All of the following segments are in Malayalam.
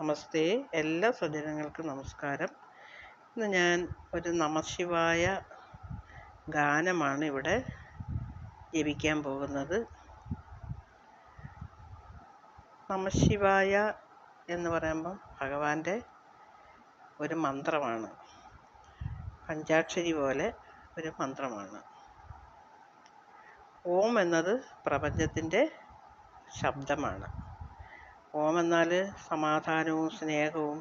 നമസ്തേ. എല്ലാ സജ്ജനങ്ങൾക്കും നമസ്കാരം. ഇന്ന് ഞാൻ ഒരു നമശിവായ ഗാനമാണ് ഇവിടെ ജപിക്കാൻ പോകുന്നത്. നമശിവായ എന്ന് പറയുമ്പം ഭഗവാന്റെ ഒരു മന്ത്രമാണ്. പഞ്ചാക്ഷരി പോലെ ഒരു മന്ത്രമാണ്. ഓം എന്നത് പ്രപഞ്ചത്തിന്റെ ശബ്ദമാണ്. ഓം എന്നാൽ സമാധാനവും സ്നേഹവും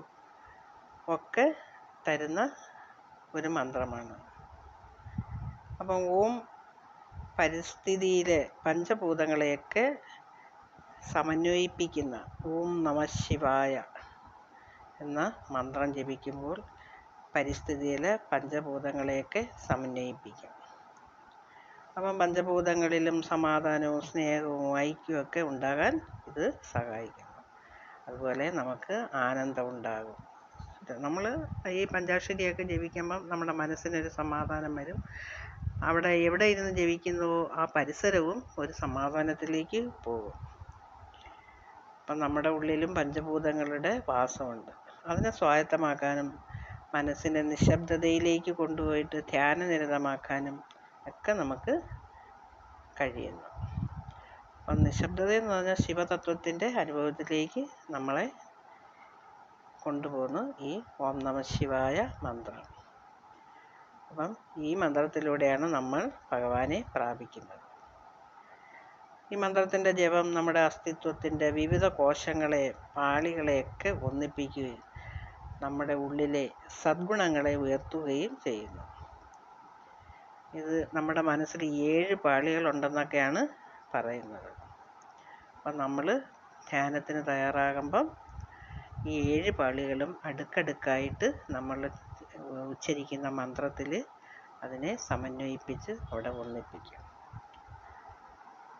ഒക്കെ തരുന്ന ഒരു മന്ത്രമാണ്. അപ്പം ഓം പരിസ്ഥിതിയിലെ പഞ്ചഭൂതങ്ങളെയൊക്കെ സമന്വയിപ്പിക്കുന്ന ഓം നമ ശിവായ എന്ന മന്ത്രം ജപിക്കുമ്പോൾ പരിസ്ഥിതിയിലെ പഞ്ചഭൂതങ്ങളെയൊക്കെ സമന്വയിപ്പിക്കും. അപ്പം പഞ്ചഭൂതങ്ങളിലും സമാധാനവും സ്നേഹവും ഐക്യവും ഒക്കെ ഉണ്ടാകാൻ ഇത് സഹായിക്കുന്നു അതുപോലെ നമുക്ക് ആനന്ദം ഉണ്ടാകും നമ്മൾ ഈ പഞ്ചാക്ഷരിയൊക്കെ ജപിക്കുമ്പം നമ്മുടെ മനസ്സിനൊരു സമാധാനം വരും. അവിടെ എവിടെ ഇരുന്ന് ജപിക്കുന്നുവോ ആ പരിസരവും ഒരു സമാധാനത്തിലേക്ക് പോകും. അപ്പം നമ്മുടെ ഉള്ളിലും പഞ്ചഭൂതങ്ങളുടെ വാസമുണ്ട്. അതിനെ സ്വായത്തമാക്കാനും മനസ്സിനെ നിശബ്ദതയിലേക്ക് കൊണ്ടുപോയിട്ട് ധ്യാനനിരതമാക്കാനും ഒക്കെ നമുക്ക് കഴിയുന്നു. അപ്പം നിശബ്ദത എന്ന് പറഞ്ഞാൽ ശിവതത്വത്തിന്റെ അനുഭവത്തിലേക്ക് നമ്മളെ കൊണ്ടുപോകുന്നു ഈ ഓം നമ ശിവായ മന്ത്രം. അപ്പം ഈ മന്ത്രത്തിലൂടെയാണ് നമ്മൾ ഭഗവാനെ പ്രാപിക്കുന്നത്. ഈ മന്ത്രത്തിന്റെ ജപം നമ്മുടെ അസ്തിത്വത്തിന്റെ വിവിധ കോശങ്ങളെ പാളികളെയൊക്കെ ഒന്നിപ്പിക്കുകയും നമ്മുടെ ഉള്ളിലെ സദ്ഗുണങ്ങളെ ഉയർത്തുകയും ചെയ്യുന്നു. ഇത് നമ്മുടെ മനസ്സിൽ ഏഴ് പാളികളുണ്ടെന്നൊക്കെയാണ് പറയുന്നത്. അപ്പം നമ്മൾ ധ്യാനത്തിന് തയ്യാറാകുമ്പം ഈ ഏഴ് പാളികളും അടുക്കടുക്കായിട്ട് നമ്മൾ ഉച്ചരിക്കുന്ന മന്ത്രത്തിൽ അതിനെ സമന്വയിപ്പിച്ച് അവിടെ ഒന്നിപ്പിക്കും.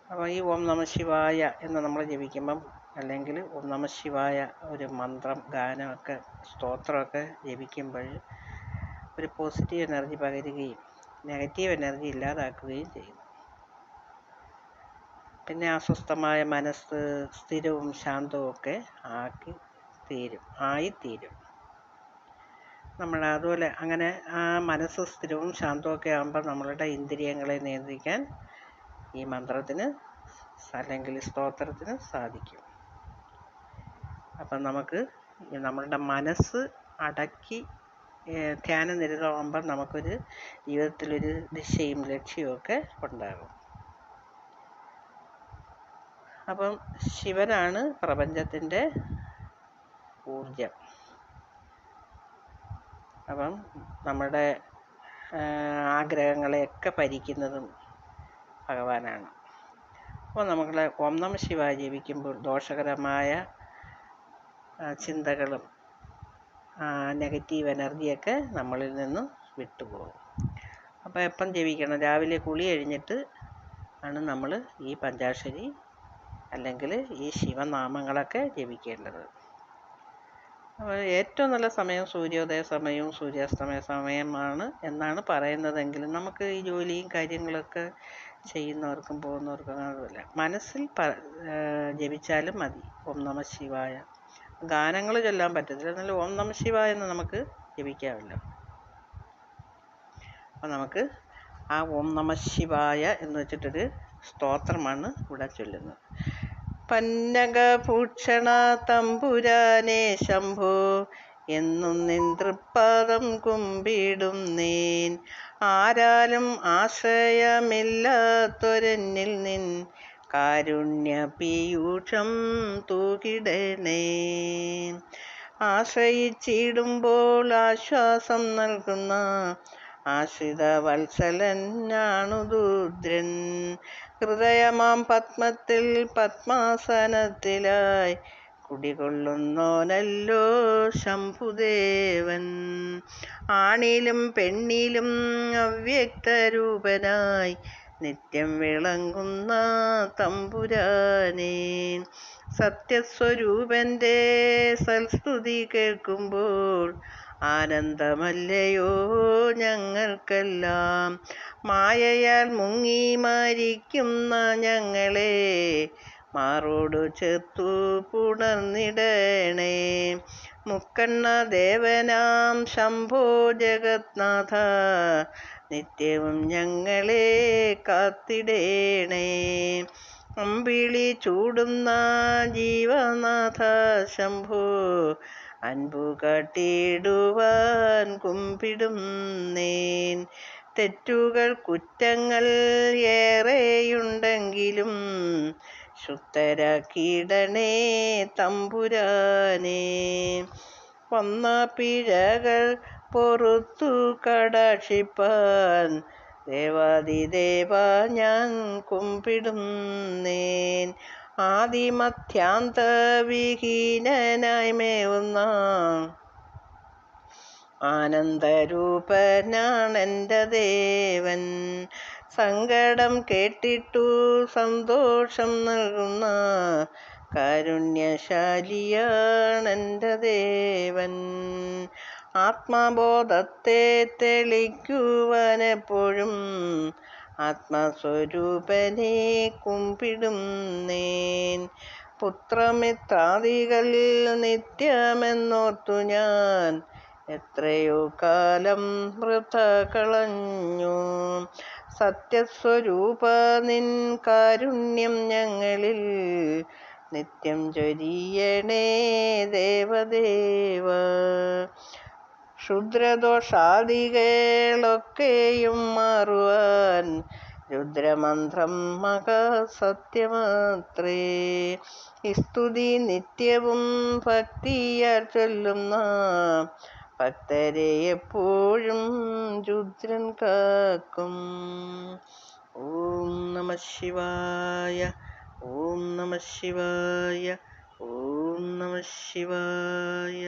അപ്പോൾ ഈ ഓം നമ ശിവായ എന്ന് നമ്മൾ ജപിക്കുമ്പം അല്ലെങ്കിൽ ഓം നമ ശിവായ ഒരു മന്ത്രം ഗാനമൊക്കെ സ്തോത്രമൊക്കെ ജപിക്കുമ്പോൾ ഒരു പോസിറ്റീവ് എനർജി പകരുകയും നെഗറ്റീവ് എനർജി ഇല്ലാതാക്കുകയും ചെയ്യുന്നു. പിന്നെ അസ്വസ്ഥമായ മനസ്സ് സ്ഥിരവും ശാന്തവും ഒക്കെ ആക്കി തീരും ആയിത്തീരും. നമ്മൾ അതുപോലെ അങ്ങനെ ആ മനസ്സ് സ്ഥിരവും ശാന്തവും ഒക്കെ ആകുമ്പോൾ നമ്മളുടെ ഇന്ദ്രിയങ്ങളെ നിയന്ത്രിക്കാൻ ഈ മന്ത്രത്തിന് അല്ലെങ്കിൽ സ്തോത്രത്തിന് സാധിക്കും. അപ്പം നമുക്ക് നമ്മളുടെ മനസ്സ് അടക്കി ധ്യാനനിരതമാകുമ്പോൾ നമുക്കൊരു ജീവിതത്തിലൊരു ദിശയും ലക്ഷ്യവും ഒക്കെ ഉണ്ടാകും. അപ്പം ശിവനാണ് പ്രപഞ്ചത്തിന്റെ ഊർജം അപ്പം നമ്മുടെ ആഗ്രഹങ്ങളെയൊക്കെ ഭരിക്കുന്നതും ഭഗവാനാണ്. അപ്പോൾ നമ്മൾ ഓം നമ ശിവായ ജപിക്കുമ്പോൾ ദോഷകരമായ ചിന്തകളും നെഗറ്റീവ് എനർജിയൊക്കെ നമ്മളിൽ നിന്നും വിട്ടുപോകും. അപ്പോൾ എപ്പം ജപിക്കണം രാവിലെ കുളി കഴിഞ്ഞിട്ട് ആണ് നമ്മൾ ഈ പഞ്ചാക്ഷരി അല്ലെങ്കിൽ ഈ ശിവനാമങ്ങളൊക്കെ ജപിക്കേണ്ടത്. അപ്പോൾ ഏറ്റവും നല്ല സമയം സൂര്യോദയ സമയവും സൂര്യാസ്തമയ സമയമാണ് എന്നാണ് പറയുന്നതെങ്കിലും നമുക്ക് ഈ ജോലിയും കാര്യങ്ങളൊക്കെ ചെയ്യുന്നവർക്കും പോകുന്നവർക്കും അതുമില്ല. മനസ്സിൽ പ ജപിച്ചാലും മതി. ഓം നമ ശിവായ. ഗാനങ്ങൾ ചൊല്ലാൻ പറ്റത്തില്ല. എന്നാലും ഓം നമ ശിവായ എന്ന് നമുക്ക് ജപിക്കാമല്ലോ. അപ്പോൾ നമുക്ക് ആ ഓം നമ ശിവായ എന്ന് വെച്ചിട്ടൊരു സ്തോത്രമാണ് ഇവിടെ ചൊല്ലുന്നത്. പന്നകഭൂക്ഷണ തമ്പുരാനെ ശംഭോ എന്നും നിൻ തൃപ്പാദം കുമ്പിടും നീൻ. ആരാലും ആശയമില്ലാത്തൊരന്നിൽ നിൻ കാരുണ്യ പീയൂഷം തൂകിടണേ. ആശ്രയിച്ചിടുമ്പോൾ ആശ്വാസം നൽകുന്ന ആശ്രിത വത്സലനാണു ദൂദ്രൻ ഹൃദയമാം പത്മത്തിൽ പത്മാസനത്തിലായി കുടികൊള്ളുന്നോനല്ലോ ശംഭുദേവൻ. ആണിലും പെണ്ണിലും അവ്യക്തരൂപനായി നിത്യം വിളങ്ങുന്ന തമ്പുരാനേ. സത്യസ്വരൂപന്റെ സൽസ്തുതി കേൾക്കുമ്പോൾ ആനന്ദമല്ലയോ ഞങ്ങൾക്കെല്ലാം. മായയാൽ മുങ്ങി മരിക്കുന്ന ഞങ്ങളെ മാറോടു ചെത്തു പുണർന്നിടണേ. മുക്കണ്ണ ദേവനാം ശംഭോ ജഗത്നാഥ നിത്യവും ഞങ്ങളെ കാത്തിടേണേ. അമ്പിളി ചൂടുന്ന ജീവനാഥ ശംഭോ അൻപു കാട്ടിടുവാൻ കുമ്പിടും തെറ്റുകൾ കുറ്റങ്ങൾ ഏറെയുണ്ടെങ്കിലും ശുദ്ധരാക്കിയിടണേ തമ്പുരാനേ. വന്ന പിഴകൾ പൊറുത്തു കടാക്ഷിപ്പാൻ ദേവാദിദേവ ഞാൻ കുമ്പിടുന്നേൻ ആദിമധ്യാന്ത വിഹീനനായി മേവുന്ന ആനന്ദരൂപനാണെന്റെ ദേവൻ. സങ്കടം കേട്ടിട്ടു സന്തോഷം നൽകുന്ന കാരുണ്യശാലിയാണെന്റെ ദേവൻ. ആത്മബോധത്തെ തെളിക്കുവാനെപ്പോഴും ആത്മസ്വരൂപനെ കുമ്പിടുന്നേൻ. പുത്രമിത്രാദികളിൽ നിത്യമെന്നോർത്തു ഞാൻ. എത്രയോ കാലം വൃഥ കളഞ്ഞു സത്യസ്വരൂപ നിൻ കാരുണ്യം ഞങ്ങളിൽ. നിത്യം ചൊരിയണേ ദേവദേവ. ക്ഷുദ്രദോഷാദികളൊക്കെയും മാറുവാൻ രുദ്രമന്ത്രം മഹാസത്യമത്രേ. സ്തുതി നിത്യവും ഭക്തിയാൽ ചൊല്ലുന്ന ഭക്തരെ എപ്പോഴും രുദ്രൻ കാക്കും. ഓം നമ ശിവായ ഓം നമ ശിവായ ഓം നമ ശിവായ.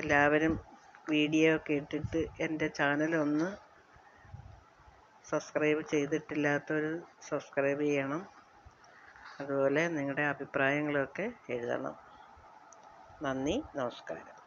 എല്ലാവരും വീഡിയോ ഒക്കെ ഇട്ടിട്ട് എന്റെ ചാനൽ ഒന്ന് സബ്സ്ക്രൈബ് ചെയ്തിട്ടില്ലാത്തവർ സബ്സ്ക്രൈബ് ചെയ്യണം. അതുപോലെ നിങ്ങളുടെ അഭിപ്രായങ്ങളൊക്കെ എഴുതണം. നന്ദി നമസ്കാരം.